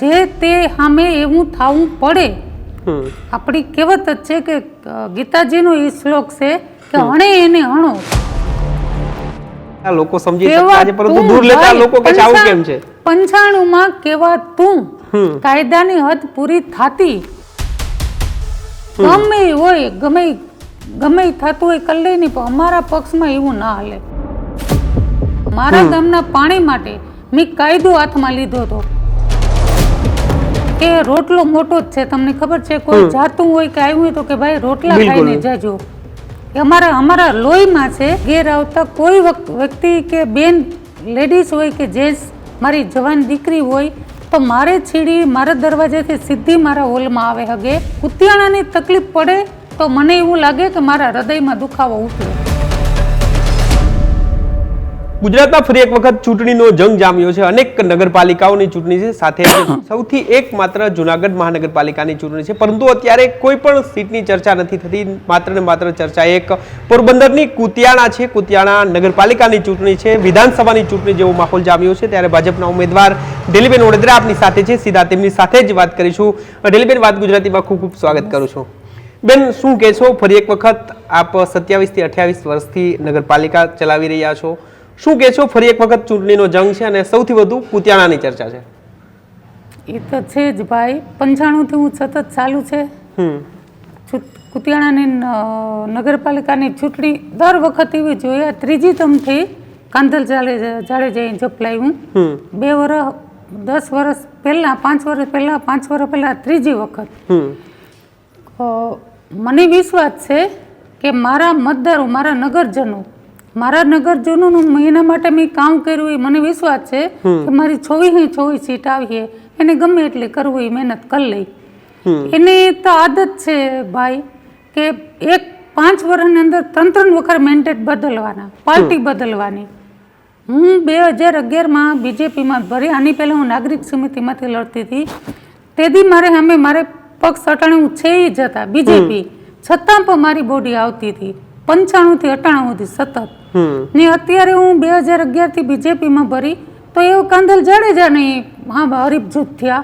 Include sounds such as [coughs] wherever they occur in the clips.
જે તે સામે એવું થવું પડે. આપણી કહેવત જ છે કે ગીતાજીનો એ શ્લોક છે કે હણે એને હણો. લોકો સમજી શકતા છે પરંતુ દૂર લેતા લોકો કે આવું કેમ છે? પંચાણુંમાં કેવા તું કાયદાની હદ પૂરી થાતી. ગમે હોય ગમે ગમે થતું હોય કરી લઈ નહીં પણ અમારા પક્ષમાં એવું ના હાલે. મારા ગામના પાણી માટે મેં કાયદો હાથમાં લીધો હતો. કે રોટલો મોટો જ છે. તમને ખબર છે કોઈ જાતું હોય કે આવ્યું હોય તો કે ભાઈ રોટલા ખાઈને જજો. અમારા અમારા લોહીમાં છે ઘેર આવતા કોઈ વ્યક્તિ કે બેન લેડીઝ હોય કે જેન્ટ્સ મારી જવાન દીકરી હોય તો મારે છીડી મારા દરવાજેથી સીધી મારા હોલમાં આવે હગે. કુતિયાણાની તકલીફ પડે તો મને એવું લાગે કે મારા હૃદયમાં દુખાવો ઉઠે. ગુજરાતમાં ફરી એક વખત ચૂંટણીનો જંગ જામ્યો છે. અનેક નગરપાલિકાઓની ચૂંટણી છે. સાથે [coughs] સૌથી એકમાત્ર જુનાગઢ મહાનગરપાલિકાની ચૂંટણી છે. પરંતુ અત્યારે કોઈ પણ સીટની ચર્ચા નથી થતી. માત્ર ને માત્ર ચર્ચા એક પોરબંદરની કુતિયાણા છે. કુતિયાણા નગરપાલિકાની ચૂંટણી છે. વિધાનસભાની ચૂંટણી જેવો માહોલ જામ્યો છે. ત્યારે ભાજપના ઉમેદવાર ડેલીબેન વડોદરા આપની સાથે છે. સીધા તેમની સાથે જ વાત કરીશું. ડેલીબેન વાત ગુજરાતીમાં ખૂબ ખૂબ સ્વાગત કરું છું. બેન શું કહેશો? ફરી એક વખત આપ સત્યાવીસથી અઠ્યાવીસ વર્ષથી નગરપાલિકા ચલાવી રહ્યા છો. શું કહેશો ફરી એક વખત ચૂંટણીનો જંગ છે અને સૌથી વધુ કુતિયાણાની ચર્ચા છે. એ તો છે જ ભાઈ. પંચાણુંથી હું સતત ચાલુ છે. કુતિયાણાની નગરપાલિકાની ચૂંટણી દર વખત એવી જોઈએ ત્રીજી તમથી કાંધલ જાડે જાડેજાએ જપલાવ્યું હમ. બે વર્ષ દસ વર્ષ પહેલાં પાંચ વર્ષ પહેલાં પાંચ વર્ષ પહેલાં ત્રીજી વખત. મને વિશ્વાસ છે કે મારા મતદારો મારા નગરજનો મારા નગરજનોનું મહિના માટે મેં કામ કર્યું એ મને વિશ્વાસ છે કે મારી છોવીસે છોવી સીટ આવીએ એને ગમે એટલી કરવું એ મહેનત કરી લઈ એને તો આદત છે ભાઈ કે એક પાંચ વર્ષની અંદર ત્રણ ત્રણ વખત મેન્ડેટ બદલવાના પાર્ટી બદલવાની. હું બે હજાર અગિયારમાં બીજેપીમાં ભરી આની પહેલાં હું નાગરિક સમિતિમાંથી લડતી હતી. તેથી મારે અમે મારે પક્ષ અટાણે હું છે જ હતા બીજેપી. છતાં પણ મારી બોડી આવતી હતી. પંચાણુંથી અટાણું સુધી સતત. ને અત્યારે હું બે હજાર અગિયારથી બીજેપીમાં ભરી તો એવો કાંધલ જાડેજા નહીં હા હરીફ જૂથ થયા.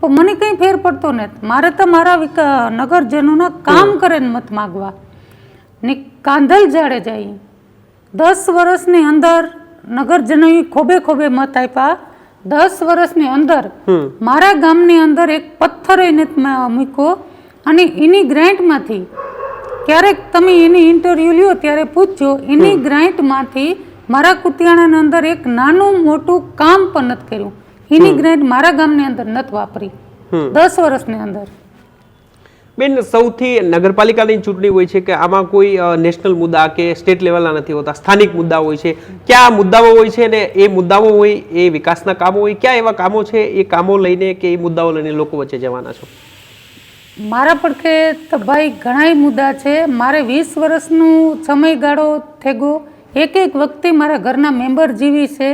તો મને કઈ ફેર પડતો ને મારે તો મારા નગરજનોના કામ કરે ને મત માગવા. ને કાંધલ જાડે જાય દસ વર્ષની અંદર નગરજનો ખોબે ખોબે મત આપ્યા. દસ વર્ષની અંદર મારા ગામની અંદર એક પથ્થર એને મૂક્યો અને એની ગ્રાન્ટમાંથી ક્યારેક તમે એની ઇન્ટરવ્યૂ લ્યો ત્યારે પૂછજો એની ગ્રાન્ટમાંથી મારા કુતિયાણાની અંદર એક નાનું મોટું કામ પણ નથી કર્યું. એની ગ્રાન્ટ મારા ગામની અંદર નથી વાપરી. દસ વર્ષની અંદર. બેન સૌથી નગરપાલિકાની ચૂંટણી હોય છે કે આમાં કોઈ નેશનલ મુદ્દા કે સ્ટેટ લેવલના નથી હોતા સ્થાનિક મુદ્દા હોય છે. ક્યાં મુદ્દાઓ હોય છે ને એ મુદ્દાઓ હોય એ વિકાસના કામો હોય ક્યાં એવા કામો છે એ કામો લઈને કે એ મુદ્દાઓ લઈને લોકો વચ્ચે જવાના છો? મારા પડખે તો ભાઈ ઘણાય મુદ્દા છે. મારે વીસ વર્ષનું સમયગાળો થેગો. એક એક વ્યક્તિ મારા ઘરના મેમ્બર જેવી છે.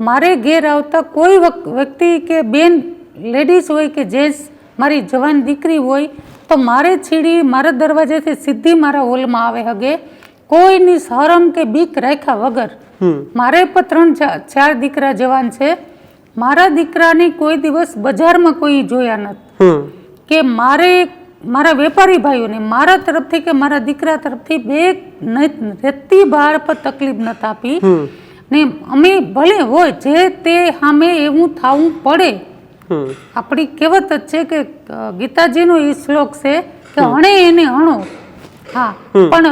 મારે ઘેર આવતા કોઈ વ્યક્તિ કે બેન લેડીઝ હોય કે જેન્ટ્સ મારી જવાન દીકરી હોય તો મારે છીડી મારા દરવાજેથી સીધી મારા હોલમાં આવે હગે. કોઈની શરમ કે બીક રાખ્યા વગર. મારે પણ ત્રણ ચાર દીકરા જવાન છે. મારા દીકરાની કોઈ દિવસ બજારમાં કોઈ જોયા નથી. કે મારે મારા વેપારી ભાઈઓને મારા તરફથી કે મારા દીકરા તરફથી બે રેતી બહાર પર તકલીફ નથી આપી ને અમે ભલે હોય જે તે સામે એવું થવું પડે. આપણી કહેવત જ છે કે ગીતાજીનો એ શ્લોક છે કે હણે એને હણો. હા પણ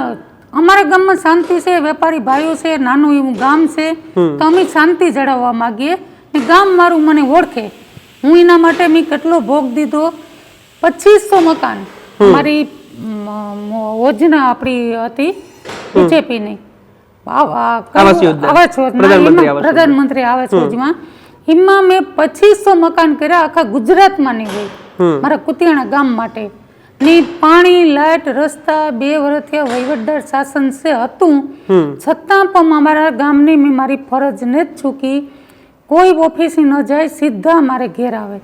અમારા ગામમાં શાંતિ છે વેપારી ભાઈઓ છે નાનું એવું ગામ છે તો અમે શાંતિ જળવવા માંગીએ. ગામ મારું મને ઓળખે. હું એના માટે મેં કેટલો ભોગ દીધો પચીસો મકાન. મારી યોજના આપણી હતી બીજેપીની. પ્રધાનમંત્રી આવાસ યોજના. એમાં મેં પચીસો મકાન કર્યા આખા ગુજરાતમાં નહીં હોય. મારા કુતિયાણા ગામ માટે. ની પાણી લાઇટ રસ્તા બે વર્ષથી વહીવટદાર શાસન છે હતું. છતાં પણ અમારા ગામની મેં મારી ફરજને જ ચૂકી. કોઈ ઓફિસે ન જાય સીધા મારે ઘેર આવે.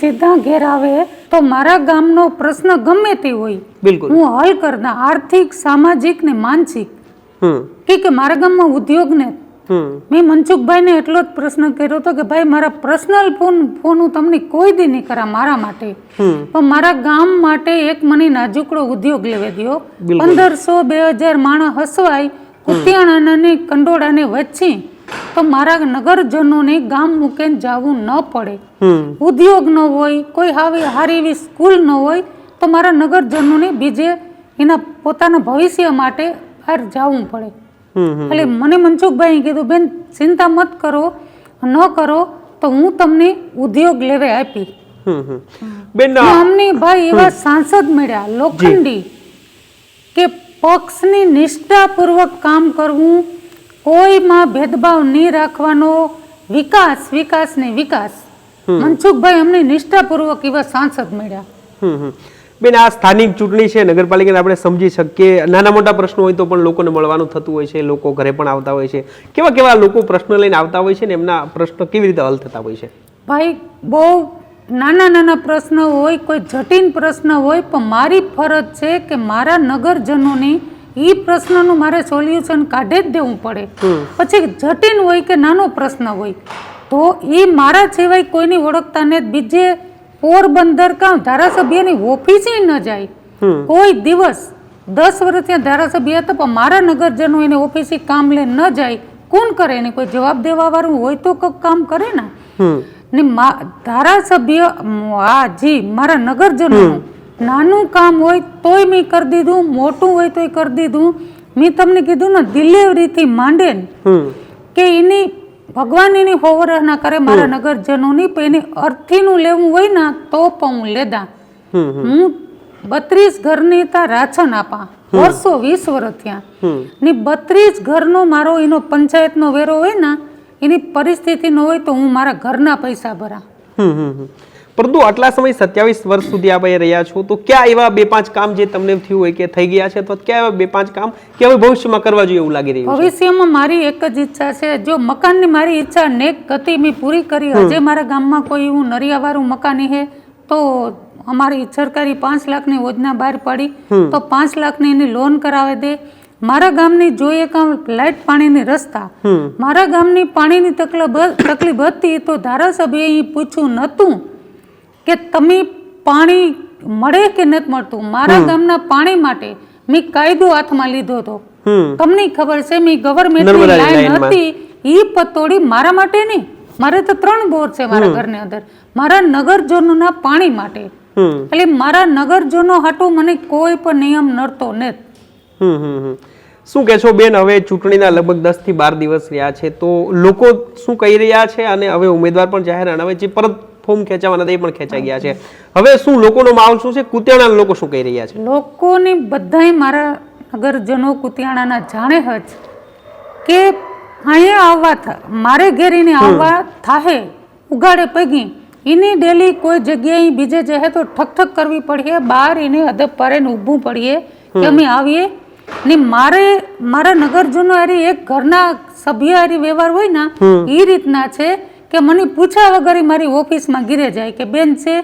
સીધા ઘેર આવે તો મારા ગામનો પ્રશ્ન ગમે તે હોય. બિલકુલ. હું હલ કરના આર્થિક સામાજિક ને માનસિક. કે કે મારા ગામમાં ઉદ્યોગ ને મેં મનસુખભાઈને એટલો જ પ્રશ્ન કર્યો હતો કે ભાઈ મારા પર્સનલ ફોન ફોન હું તમને કોઈ દી નહીં કરા મારા માટે. પણ મારા ગામ માટે એક મને નાજુકડો ઉદ્યોગ લેવા દ્યો. પંદરસો બે હજાર માણસ હસવાય કુતિયાણાને કંડોળાને વચ્ચે તો મારા નગરજનોને ગામ મૂકીને જવું ન પડે. ઉદ્યોગ ન હોય કોઈ આવી હારી એવી સ્કૂલ ન હોય તો મારા નગરજનોને બીજે એના પોતાના ભવિષ્ય માટે બહાર જવું પડે. એટલે મને મનસુખભાઈ કીધું બેન ચિંતા મત કરો ન કરો તો હું તમને ઉદ્યોગ લેવે આપી. બેન અમને ભાઈ એવા સાંસદ મળ્યા લોખંડી કે પક્ષની નિષ્ઠાપૂર્વક કામ કરવું કોઈમાં ભેદભાવ નહીં રાખવાનો વિકાસ વિકાસ ને વિકાસ. મનસુખભાઈ અમને નિષ્ઠાપૂર્વક એવા સાંસદ મળ્યા. બેન આ સ્થાનિક ચૂંટણી છે નગરપાલિકાને આપણે સમજી શકીએ. નાના મોટા પ્રશ્નો હોય તો પણ લોકોને મળવાનું થતું હોય છે લોકો ઘરે પણ આવતા હોય છે. કેવા કેવા લોકો પ્રશ્ન લઈને આવતા હોય છે ને એમના પ્રશ્નો કેવી રીતે હલ થતા હોય છે? ભાઈ બહુ નાના નાના પ્રશ્ન હોય કોઈ જટિલ પ્રશ્ન હોય પણ મારી ફરજ છે કે મારા નગરજનોને એ પ્રશ્નનું મારે સોલ્યુશન કાઢી જ દેવું પડે. પછી જટિલ હોય કે નાનો પ્રશ્ન હોય તો એ મારા સિવાય કોઈની ઓળખતાને બીજે પોરબંદર કાં ધારાસભ્યની ઓફિસે ન જાય. કોઈ દિવસ દસ વર્ષ ત્યાં ધારાસભ્ય હતા પણ મારા નગરજનો એને ઓફિસે કામ લે ન જાય. કોણ કરે એને? કોઈ જવાબ દેવાવાળું હોય તો કંઈક કામ કરે ને? ને ધારાસભ્ય આ જી મારા નગરજનોનું નાનું કામ હોય તોય મેં કરી દીધું મોટું હોય તોય કરી દીધું. મેં તમને કીધું ને ડિલિવરીથી માંડે કે એની ભગવાન એની હોવરના કરે મારા નગરજનોની પણ એની અર્થીનું લેવું હોય ને તો પણ હું લેદા હું બત્રીસ ઘરની તા રાશન આપા. વર્ષો વીસ વર્ષ થયા. ને બત્રીસ ઘરનો મારો એનો પંચાયતનો વેરો હોય ને એની પરિસ્થિતિ ન હોય તો હું મારા ઘરના પૈસા ભરા. પરંતુ આટલા સમય સત્યાવીસ વર્ષ સુધી આ ભાઈ રહ્યા છો તો ક્યાં એવા બે પાંચ કામ જે તમને થયું હોય કે થઈ ગયા છે અથવા ક્યાં એવા બે પાંચ કામ કે હવે ભવિષ્યમાં કરવા જોઈએ એવું લાગી રહ્યું ભવિષ્યમાં મારી એક જ ઈચ્છા છે જો મકાનની મારી ઈચ્છા નેક ગતિ મેં પૂરી કરી હજે મારા ગામમાં કોઈ એવું નરિયાવાળું મકાન હે તો અમારી સરકારી પાંચ લાખની યોજના બહાર પડી તો પાંચ લાખની એની લોન કરાવી દે. મારા ગામની જોઈએ કામ લાઇટ પાણીની રસ્તા મારા ગામની પાણીની તકલીફ તકલીફ હતી તો ધારાસભ્ય પૂછ્યું નહોતું કે તમે પાણી મળે કે નથી મળતું? મારા ગામના પાણી માટે મેં કાયદો હાથમાં લીધો હતો. તમને ખબર છે મેં ગવર્મેન્ટની લાઈન હતી. એ પતોડી મારા માટે નહીં. મારે તો ત્રણ બોર છે મારા ઘરની અંદર. મારા નગરજનોના પાણી માટે. એટલે મારા નગરજનો હાટો મને કોઈ પણ નિયમ નડતો નથી શું કે છો કહેશો બેન હવે ચૂંટણીના લગભગ દસથી બાર દિવસ રહ્યા છે તો લોકો શું કહી રહ્યા છે? અને હવે ઉમેદવાર પણ જાહેર હવે જે પરત ફોર્મ ખેંચાવાના એ પણ ખેંચાઈ ગયા છે. હવે શું લોકોનો માહોલ શું છે? કુતિયાણા લોકો શું કહી રહ્યા છે? લોકોને બધાય મારા નગરજનો કુતિયાણાના જાણે હજ કે અહીંયા આવવા થા મારે ઘેર એને આવવા થાહે ઉગાડે પગી. એની ડેલી કોઈ જગ્યાએ બીજે જહે તો ઠક ઠક કરવી પડીએ બહાર એને અદબ પારે ને ઊભું પડીએ કે અમે આવીએ. ને મારે મારા નગરજનો અરે એક ઘરના સભ્ય અરે વ્યવહાર હોય ને એ રીતના છે કે મને પૂછ્યા વગર મારી ઓફિસમાં ગીરે જાય કે બેન છે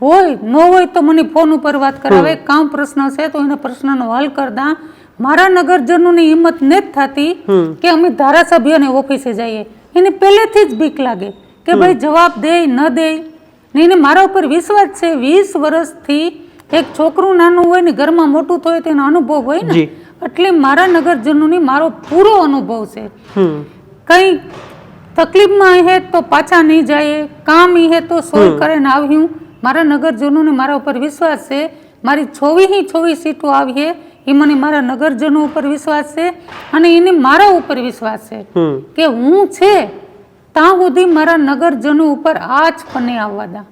હોય ન હોય તો મને ફોન ઉપર વાત કરાવે. કામ પ્રશ્ન છે તો એના પ્રશ્નનો હલ કરતા મારા નગરજનોની હિંમત ને જ થતી કે અમે ધારાસભ્યને ઓફિસે જઈએ. એને પહેલેથી જ બીક લાગે કે ભાઈ જવાબ દે ન દે ને એને મારા ઉપર વિશ્વાસ છે વીસ વર્ષથી એક છોકરું નાનું હોય ને ઘરમાં મોટું થયું તેનો અનુભવ હોય ને. એટલે મારા નગરજનોની મારો પૂરો અનુભવ છે. કંઈ તકલીફમાં હે તો પાછા નહીં જાય કામ હે તો સોલ્વ કરીને આવ્યું. મારા નગરજનોને મારા ઉપર વિશ્વાસ છે. મારી છોવીસી છોવીસ સીટો આવી હે એ મને મારા નગરજનો ઉપર વિશ્વાસ છે અને એને મારા ઉપર વિશ્વાસ છે કે હું છે ત્યાં સુધી મારા નગરજનો ઉપર આ જ પને આવવા દા.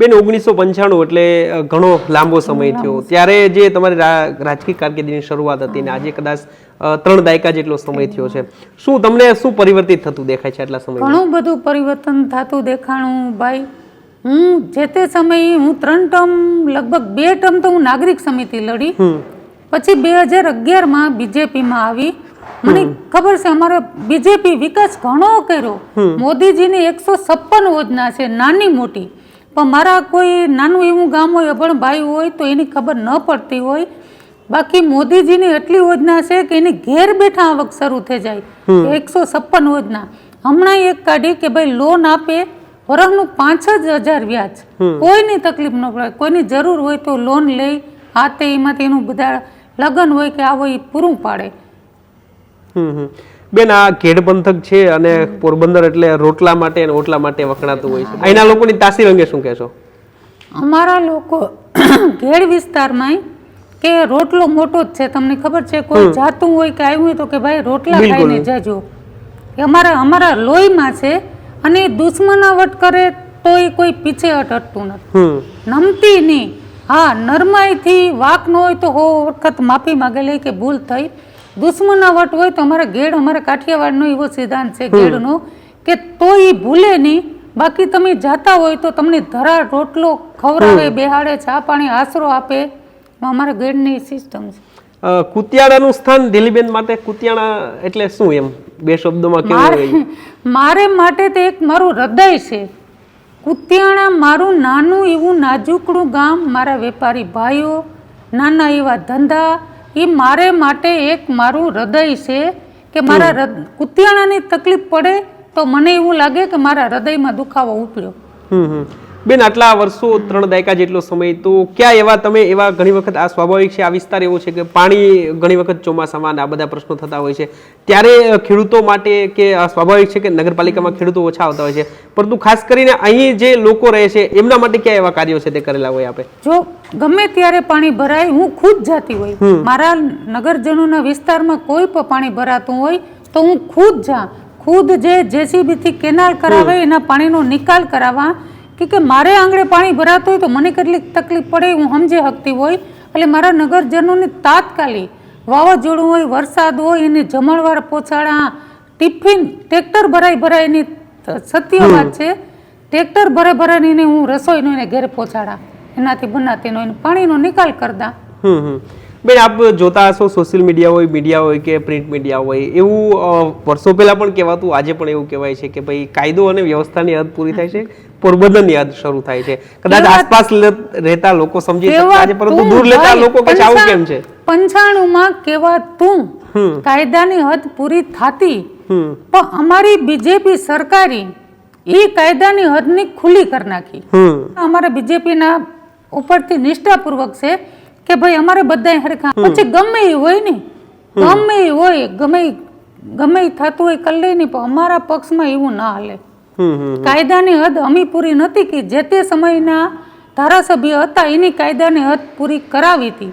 બેન ઓગણીસો પંચાણું એટલે ઘણો લાંબો સમય થયો. ત્યારે જે તમારી રાજકીય કારકિર્દીની શરૂઆત હતી ને આજે કદાચ ત્રણ દાયકા જેટલો સમય થયો છે. શું તમને શું પરિવર્તિત થતું દેખાય છે આટલા સમય ઘણું બધું પરિવર્તન થતું દેખાણું ભાઈ. હું જે તે સમયે હું ત્રણ ટર્મ લગભગ બે ટર્મ તો હું નાગરિક સમિતિ લડી. પછી બે હજાર અગિયારમાં બીજેપીમાં આવી. મને ખબર છે અમારો બીજેપી વિકાસ ઘણો કર્યો. મોદીજીની એકસો છપ્પન યોજના છે નાની મોટી. પણ મારા કોઈ નાનું એવું ગામ હોય અભણ ભાઈ હોય તો એની ખબર ન પડતી હોય. બાકી મોદીજીની એટલી યોજના છે કે એની ઘેર બેઠા આવક શરૂ થઈ જાય. એકસો છપ્પન યોજના. હમણાં એક કાઢી કે ભાઈ લોન આપે વરસનું પાંચ જ હજાર વ્યાજ. કોઈની તકલીફ ન પડે. કોઈની જરૂર હોય તો લોન લઈ આ તે એમાંથી એનું બધા લગ્ન હોય કે આવો એ પૂરું પાડે. હમ હમ. બેન આ ઘેડ પંથક છે અને પોરબંદર એટલે રોટલા માટે અને ઓટલા માટે વખણાતું હોય છે. અહીંના લોકોની તાસીર અંગે શું કહેશો? અમારા લોકો ઘેડ વિસ્તારમાં કે રોટલો મોટો જ છે. તમને ખબર છે કોઈ જાતું હોય કે આવ્યું હોય તો કે ભાઈ રોટલા ખાઈને જજો. અમારા અમારા લોહીમાં છે અને દુશ્મનાવટ કરે તો એ કોઈ પીછે હટ હટતું નથી નમતી નહીં. હા નરમાઈથી વાક ન હોય તો હો વખત માફી માગે લે કે ભૂલ થઈ. દુશ્મનાવટ હોય તો અમારા ગેડ અમારા કાઠિયાવાડનો એવો સિદ્ધાંત છે ગેડનો કે તો એ ભૂલે નહીં. બાકી તમે જાતા હોય તો તમને ધરા રોટલો ખવડાવે બેહાડે ચા પાણી આશરો આપે. અમારા ગેડની સિસ્ટમ છે. કુતિયાણાનું સ્થાન દિલીબેન માટે કુતિયાણા એટલે શું એમ? બે શબ્દોમાં કેવું [laughs] મારે માટે તો એક મારું હૃદય છે. કુતિયાણા મારું નાનું એવું નાજુકડું ગામ મારા વેપારી ભાઈઓ નાના એવા ધંધા એ મારે માટે એક મારું હૃદય છે કે મારા કુતિયાણાની તકલીફ પડે તો મને એવું લાગે કે મારા હૃદયમાં દુખાવો ઉપડ્યો. બેન આટલા વર્ષો ત્રણ દાયકા જેટલો સમય તો ક્યાં એવા તમે એવા ઘણી વખત આ સ્વાભાવિક છે આ વિસ્તાર એવો છે કે પાણી ઘણી વખત ચોમાસામાં આ બધા પ્રશ્નો થતા હોય છે. ત્યારે ખેડૂતો માટે કે સ્વાભાવિક છે કે નગરપાલિકામાં ખેડૂતો ઓછા આવતા હોય છે. પરંતુ ખાસ કરીને અહીં જે લોકો રહે છે એમના માટે ક્યાં એવા કાર્યો છે તે કરેલા હોય આપે? જો ગમે ત્યારે પાણી ભરાય હું ખુદ જાતી હોય. મારા નગરજનોના વિસ્તારમાં કોઈ પણ પાણી ભરાતું હોય તો હું ખુદ જા ખુદ જે જેસીબીથી કેનાલ કરાવે એના પાણીનો નિકાલ કરાવવા કે કે મારે આંગણે પાણી ભરાતું હોય તો મને કેટલીક તકલીફ પડે હું સમજી શકતી હોય. એટલે મારા નગરજનોને તાત્કાલિક વાવાઝોડું હોય વરસાદ હોય એને જમણવાર પહોંચાડા ટિફિન ટ્રેક્ટર ભરાઈ એની સત્ય વાત છે. ટ્રેક્ટર ભરે ભરાઈને હું રસોઈનો એને ઘરે પહોંચાડા એનાથી બનાતીનો એને પાણીનો નિકાલ કરતા હમ હમ. બેન આપ જોતા હશો સોશિયલ મીડિયા હોય મીડિયા હોય કે પ્રિન્ટ મીડિયા હોય એવું વર્ષો પહેલા પણ કહેવાતું આજે પણ એવું કહેવાય છે કે ભાઈ કાયદો અને વ્યવસ્થાની હદ પૂરી થાય છે પોરબંદરની હદ શરૂ થાય છે. કદાચ આસપાસ રહેતા લોકો સમજી શકતા છે પરંતુ દૂર લેતા લોકો કે આવું કેમ છે? પંચાણુંમાં કેવા તું કાયદાની હદ પૂરી થાતી પણ અમારી બીજેપી સરકારી એ કાયદાની હદની ખુલ્લી કરી નાખી. અમારા બીજેપીના ઉપરથી નિષ્ઠાપૂર્વક છે કે ભાઈ અમારે બધા હરખા. પછી ગમે એ હોય ને ગમે એ હોય ગમે ગમે થતું હોય કરી લે નહીં પણ અમારા પક્ષમાં એવું ના હાલે. કાયદાની હદ અમી પૂરી નથી કે. જે તે સમયના ધારાસભ્ય હતા એની કાયદાની હદ પૂરી કરાવી હતી.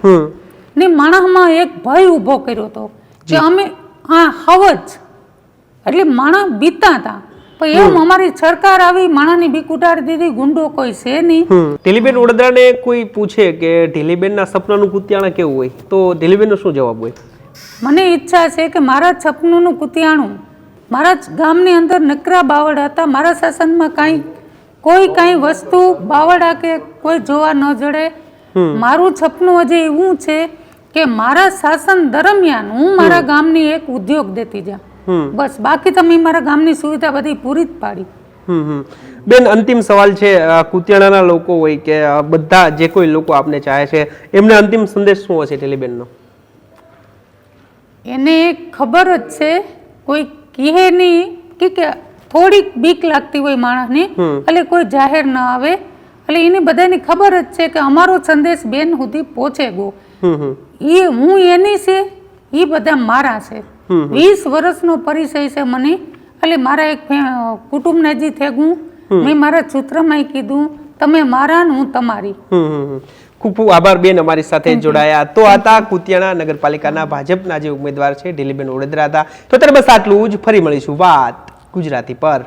ને માણસમાં એક ભય ઊભો કર્યો હતો. કે અમે હા હવજ એટલે માણસ બીતા હતા. પણ એમ અમારી સરકાર આવી માણસની બીક ઉડાડી દીધી ગુંડો કોઈ છે નહીં. ઢીલીબેન વડોદરાને કોઈ પૂછે કે ઢીલીબેનના સપનાનું કુતિયાણા કેવું હોય? તો ઢીલીબેનનો શું જવાબ હોય? મને ઈચ્છા છે કે મારા સપનું કુતિયાણું મારા ગામની અંદર નકરા બાવળ હતા. મારા શાસનમાં કાંઈ કોઈ કાંઈ વસ્તુ બાવડા કે કોઈ જોવા ન જડે. મારું સપનું હજી એવું છે કે મારા શાસન દરમિયાન હું મારા ગામની એક ઉદ્યોગ દેતી જા બસ બાકી તમે મારા ગામની સુવિધા બધી પૂરી જ પાડી. બેન અંતિમ સવાલ છે કુતિયાણાના લોકો હોય કે બધા જે કોઈ લોકો આપને ચાહે છે એમને અંતિમ સંદેશ શું હશે ટેલીબેનનો એને ખબર જ છે કોઈ કહે નહીં કે કે થોડીક બીક લાગતી હોય માણસને. એટલે કોઈ જાહેર ન આવે એટલે એને બધાને ખબર જ છે કે અમારો સંદેશ બેન સુધી પહોંચે ગો એ હું એની છે એ બધા મારા છે. વીસ વર્ષનો પરિચય છે મને. એટલે મારા એક કુટુંબને હજી થેગું મેં મારા સૂત્રમાં કીધું તમે મારા ને હું તમારી. ખૂબ આભાર બેન અમારી સાથે જોડાયા. તો હતા કુતિયાણા નગરપાલિકાના ભાજપના જે ઉમેદવાર છે ઢીલીબેન વડોદરા હતા. તો ત્યારે બસ આટલું જ. ફરી મળીશું વાત ગુજરાતી પર.